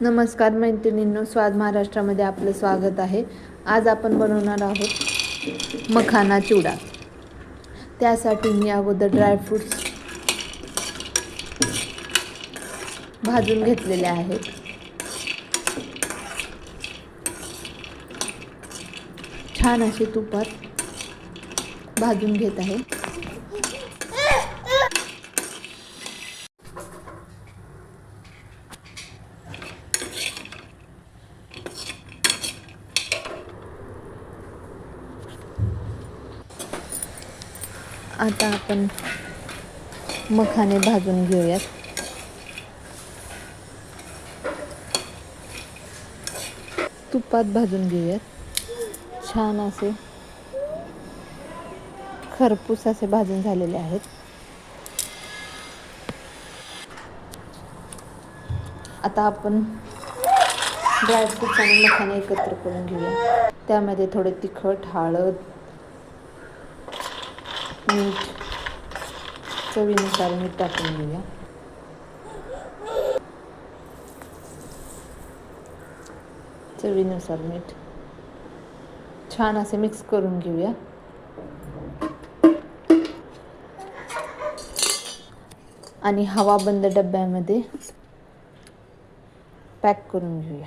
नमस्कार मैत्रिणींनो स्वाद महाराष्ट्रामध्ये आपलं स्वागत आहे. आज आपण बनवणार आहोत मखाना चिवडा. त्यासाठी मी अगोदर ड्रायफ्रूट्स भाजून घेतलेले आहेत. छान असे तुपात भाजून घेत आहे. आता आपण मखाने भाजून घेऊयात. तुपात भाजून घेऊयात. छान असे खरपूस असे भाजून झालेले आहेत. आता आपण ड्रायफ्रूट्स आणि मखाने एकत्र करून घेऊया. त्यामध्ये थोडे तिखट हळद मीठ चवीनुसार मीठ टाकून घेऊया. चवीनुसार मीठ छान असे मिक्स करून घेऊया. आणि हवाबंद डब्यामध्ये पॅक करून घेऊया.